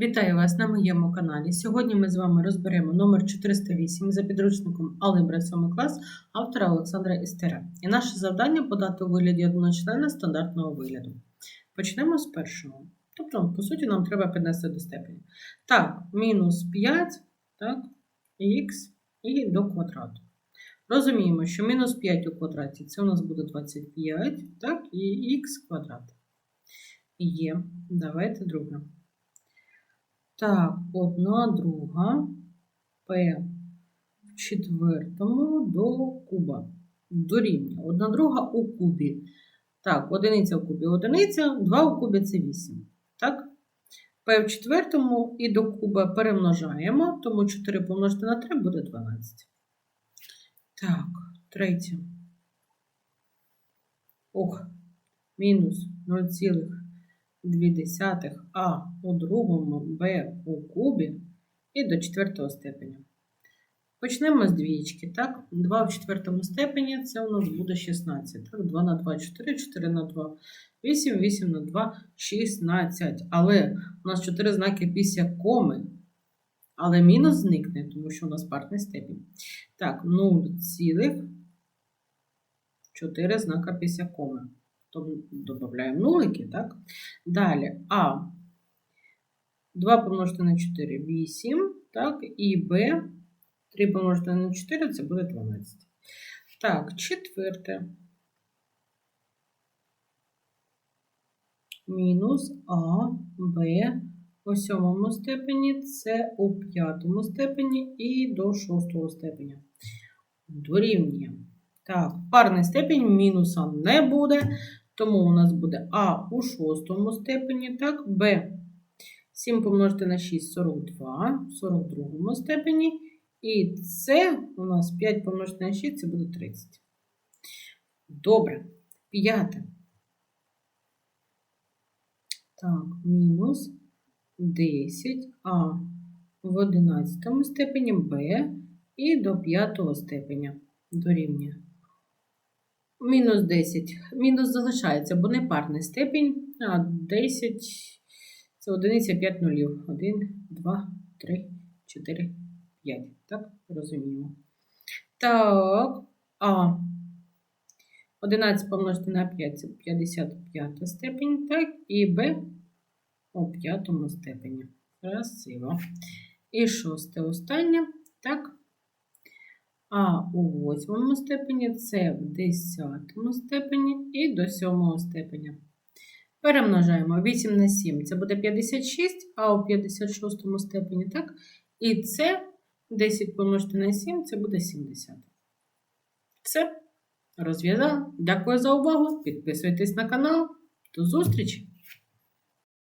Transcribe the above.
Вітаю вас на моєму каналі. Сьогодні ми з вами розберемо номер 408 за підручником Алgebra 7 клас автора Олександра Істера. І наше завдання подати у вигляді одночлена стандартного вигляду. Почнемо з першого. Тобто, по суті, нам треба піднести до степені. Так, мінус 5, так, х і до квадрату. Розуміємо, що мінус 5 у квадраті це у нас буде 25, так, і х квадрат. Є. Давайте друге. Так, одна друга P в четвертому до куба. Дорівнює. Одна друга у кубі. Так, одиниця у кубі одиниця, 2 у кубі це 8. Так? P в четвертому і до куба перемножаємо, тому 4 помножити на 3 буде 12. Так, третє. Ох, мінус 0,2 а у другому b у кубі і до четвертого степеня. Почнемо з двієчки. Так? 2 в четвертому степені це у нас буде 16. Так? 2 на 2 4, 4 на 2 8, 8 на 2 16. Але у нас 4 знаки після коми. Але мінус зникне, тому що у нас парний степінь. Так, 0 цілих 4 знака після коми. Додаємо нулики, так? Далі А. 2 помножити на 4 8, так, і Б 3 помножити на 4 це буде 12. Так, четверте. Мінус А, Б у сьомому степені, С у п'ятому степені і до шостого степеня. Дорівнює. Так, парний степень мінуса не буде. Тому у нас буде А у шостому степені, так, Б 7 помножити на 6 42 в 42 степені. І С у нас 5 помножити на 6 це буде 30. Добре. П'яте. Так, мінус 10 А в 11 степені Б і до 5 степеня дорівнює. Мінус 10. Мінус залишається, бо не парний степінь. А 10 це одиниця 5 нулів. 1, 2, 3, 4, 5. Так, розуміємо. Так, А. 11 помножити на 5 це 55 степень. Так, і Б у п'ятому степені. Красиво. І шосте останнє. Так. А у восьмому степені, С в десятому степені і до сьомого степеня. Перемножаємо 8 на 7, це буде 56, а у 56 степені, так? І це 10 помножити на 7, це буде 70. Все, розв'язала. Дякую за увагу. Підписуйтесь на канал. До зустрічі!